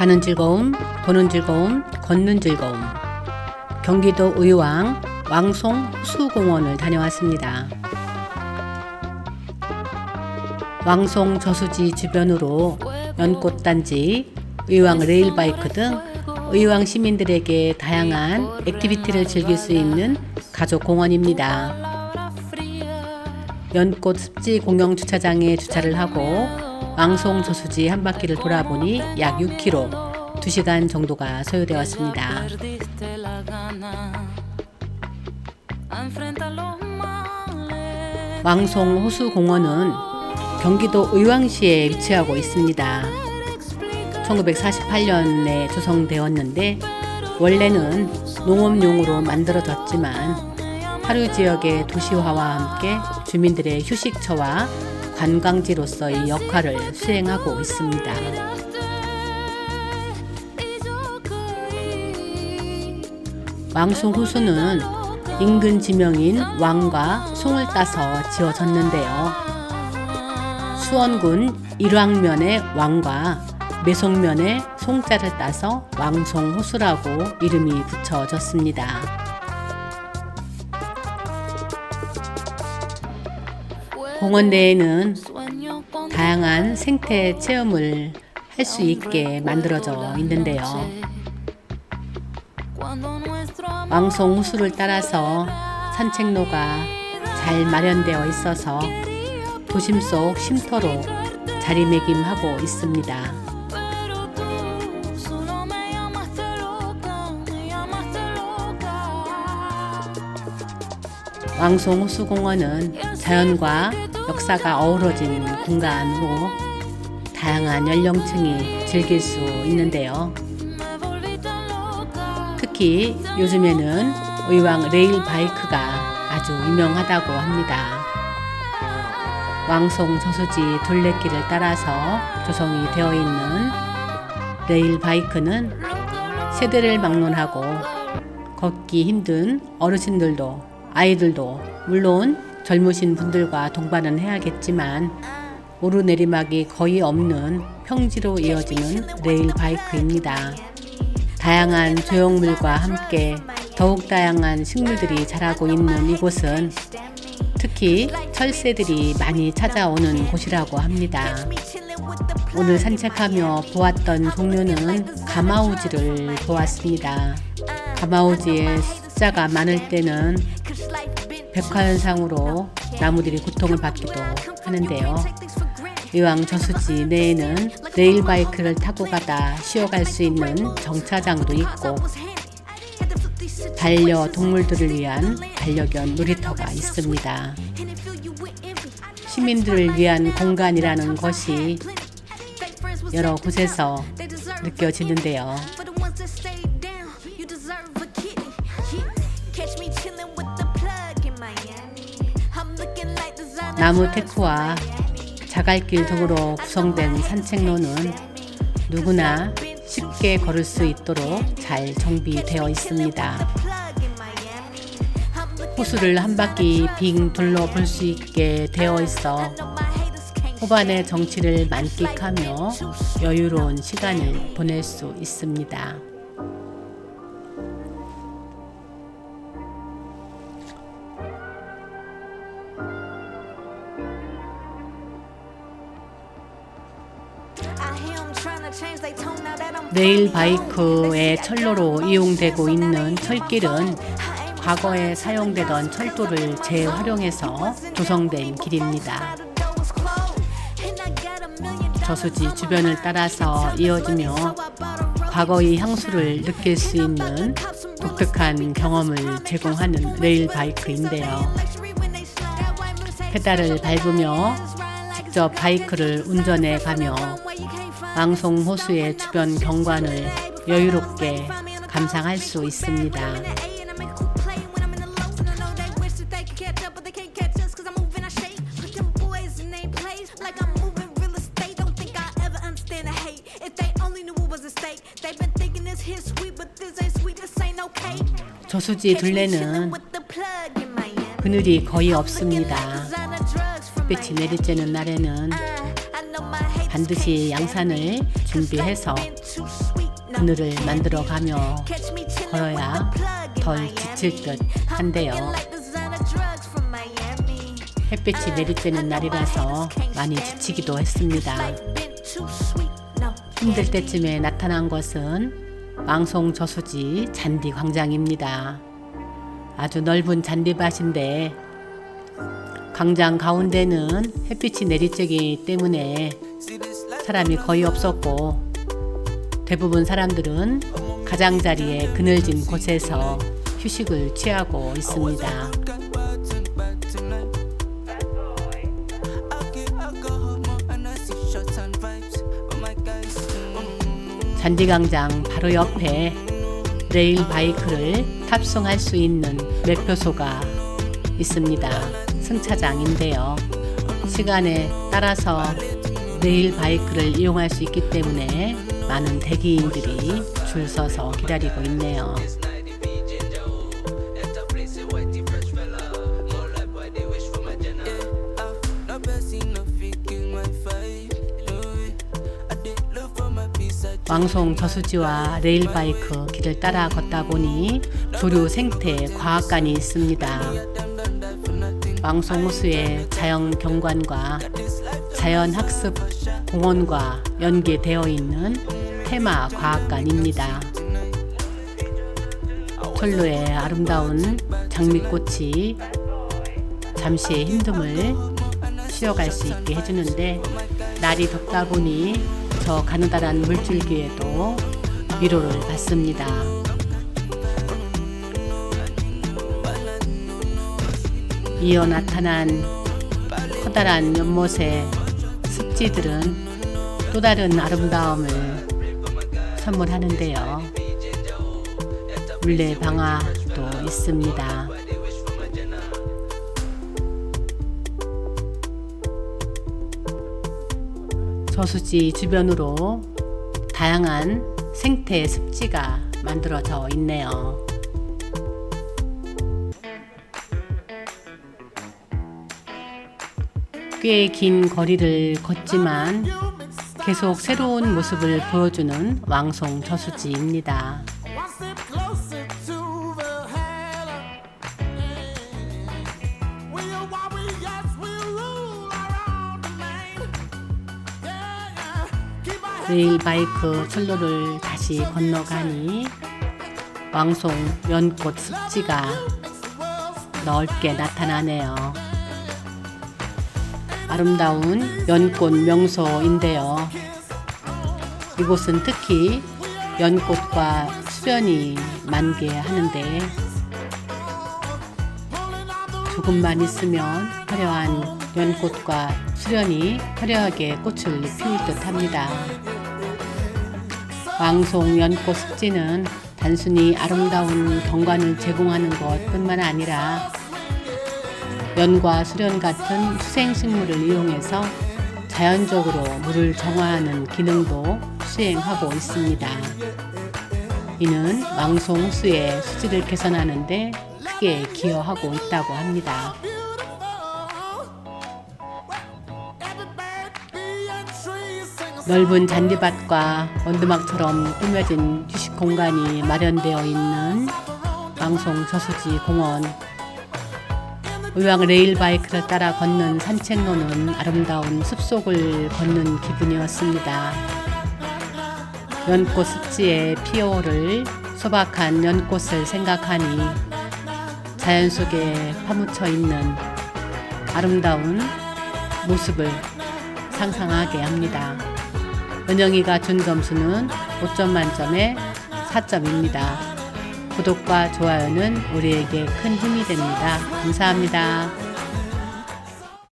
가는 즐거움, 보는 즐거움, 걷는 즐거움. 경기도 의왕 왕송 호수공원을 다녀왔습니다. 왕송 저수지 주변으로 연꽃단지, 의왕 레일바이크 등 의왕 시민들에게 다양한 액티비티를 즐길 수 있는 가족 공원입니다. 연꽃 습지 공영 주차장에 주차를 하고 왕송 저수지 한 바퀴를 돌아보니 약 6km, 2시간 정도가 소요되었습니다. 왕송 호수공원은 경기도 의왕시에 위치하고 있습니다. 1948년에 조성되었는데 원래는 농업용으로 만들어졌지만 하류 지역의 도시화와 함께 주민들의 휴식처와 관광지로서의 역할을 수행하고 있습니다. 왕송 호수는 인근 지명인 왕과 송을 따서 지어졌는데요. 수원군 일왕면의 왕과 매송면의 송자를 따서 왕송호수라고 이름이 붙여졌습니다. 공원 내에는 Sueño con 다양한 생태 체험을 할 수 있게 만들어져 있는데요. 왕송 호수를 따라서 산책로가 잘 마련되어 있어서 도심 속 쉼터로 자리매김하고 있습니다. pero tú solo me llamaste loca, me llamaste loca. 왕송 호수공원은 자연과 역사가 어우러진 공간으로 다양한 연령층이 즐길 수 있는데요. 특히 요즘에는 의왕 레일 바이크가 아주 유명하다고 합니다. 왕송 저수지 둘레길을 따라서 조성이 되어 있는 레일 바이크는 세대를 막론하고 걷기 힘든 어르신들도 아이들도 물론 젊으신 분들과 동반은 해야겠지만 오르내리막이 거의 없는 평지로 이어지는 레일 바이크입니다. 다양한 조형물과 함께 더욱 다양한 식물들이 자라고 있는 이곳은 특히 철새들이 많이 찾아오는 곳이라고 합니다. 오늘 산책하며 보았던 종류는 가마우지를 보았습니다. 가마우지의 숫자가 많을 때는 백화현상으로 나무들이 고통을 받기도 하는데요. 이왕 저수지 내에는 레일바이크를 타고 가다 쉬어갈 수 있는 정차장도 있고 반려동물들을 위한 반려견 놀이터가 있습니다. 시민들을 위한 공간이라는 것이 여러 곳에서 느껴지는데요. 나무 테크와 자갈길 등으로 구성된 산책로는 누구나 쉽게 걸을 수 있도록 잘 정비되어 있습니다. 호수를 한 바퀴 빙 둘러 볼 수 있게 되어 있어 호반의 정취를 만끽하며 여유로운 시간을 보낼 수 있습니다. 레일 바이크의 철로로 이용되고 있는 철길은 과거에 사용되던 철도를 재활용해서 조성된 길입니다. 저수지 주변을 따라서 이어지며 과거의 향수를 느낄 수 있는 독특한 경험을 제공하는 레일 바이크인데요. 페달을 밟으며 직접 바이크를 운전해 가며 왕송 호수의 주변 경관을 여유롭게 감상할 수 있습니다. 저수지 둘레는 그늘이 거의 없습니다. 햇빛이 내리쬐는 날에는 반드시 양산을 준비해서 그늘을 만들어 가며 걸어야 덜 지칠 듯 한데요. 햇빛이 내리쬐는 날이라서 많이 지치기도 했습니다. 힘들 때쯤에 나타난 것은 왕송 저수지 잔디 광장입니다. 아주 넓은 잔디밭인데 광장 가운데는 햇빛이 내리쬐기 때문에 사람이 거의 없었고 대부분 사람들은 가장자리에 그늘진 곳에서 휴식을 취하고 있습니다. 잔디광장 바로 옆에 레일 바이크를 탑승할 수 있는 매표소가 있습니다. 승차장인데요. 시간에 따라서 레일 바이크를 이용할 수 있기 때문에 많은 대기인들이 줄 서서 기다리고 있네요. 왕송 저수지와 레일바이크 길을 따라 걷다 보니 조류 생태 과학관이 있습니다. 왕송 호수의 자연 경관과 자연 학습 공원과 연계되어 있는 테마 과학관입니다. 철로의 아름다운 장미꽃이 잠시의 힘듦을 쉬어갈 수 있게 해주는데 날이 덥다 보니 저 가느다란 물줄기에도 위로를 받습니다. 이어 나타난 커다란 연못의 습지들은 또 다른 아름다움을 선물하는데요. 물레 방아도 있습니다. 저수지 주변으로 다양한 생태 습지가 만들어져 있네요. 꽤 긴 거리를 걷지만 계속 새로운 모습을 보여주는 왕송 저수지입니다. One step closer to the header. We'll warriors will rule our own domain. Yeah, yeah. Keep our heads 레일 바이크 철로를 다시 건너가니 왕송 연꽃 습지가 넓게 나타나네요. 아름다운 연꽃 명소인데요. 이곳은 특히 연꽃과 수련이 만개하는데 조금만 있으면 화려한 연꽃과 수련이 화려하게 꽃을 피울 듯 합니다. 왕송 연꽃 습지는 단순히 아름다운 경관을 제공하는 것 뿐만 아니라 연과 수련 같은 수생식물을 이용해서 자연적으로 물을 정화하는 기능도 수행하고 있습니다. 이는 왕송 호수의 수질을 개선하는 데 크게 기여하고 있다고 합니다. 넓은 잔디밭과 원두막처럼 꾸며진 휴식 공간이 마련되어 있는 왕송 저수지 공원. 의왕 레일 바이크를 따라 걷는 산책로는 아름다운 숲속을 걷는 기분이었습니다. 연꽃 습지에 피어오를 소박한 연꽃을 생각하니 자연 속에 파묻혀 있는 아름다운 모습을 상상하게 합니다. 은영이가 준 점수는 5점 만점에 4점입니다. 구독과 좋아요는 우리에게 큰 힘이 됩니다. 감사합니다.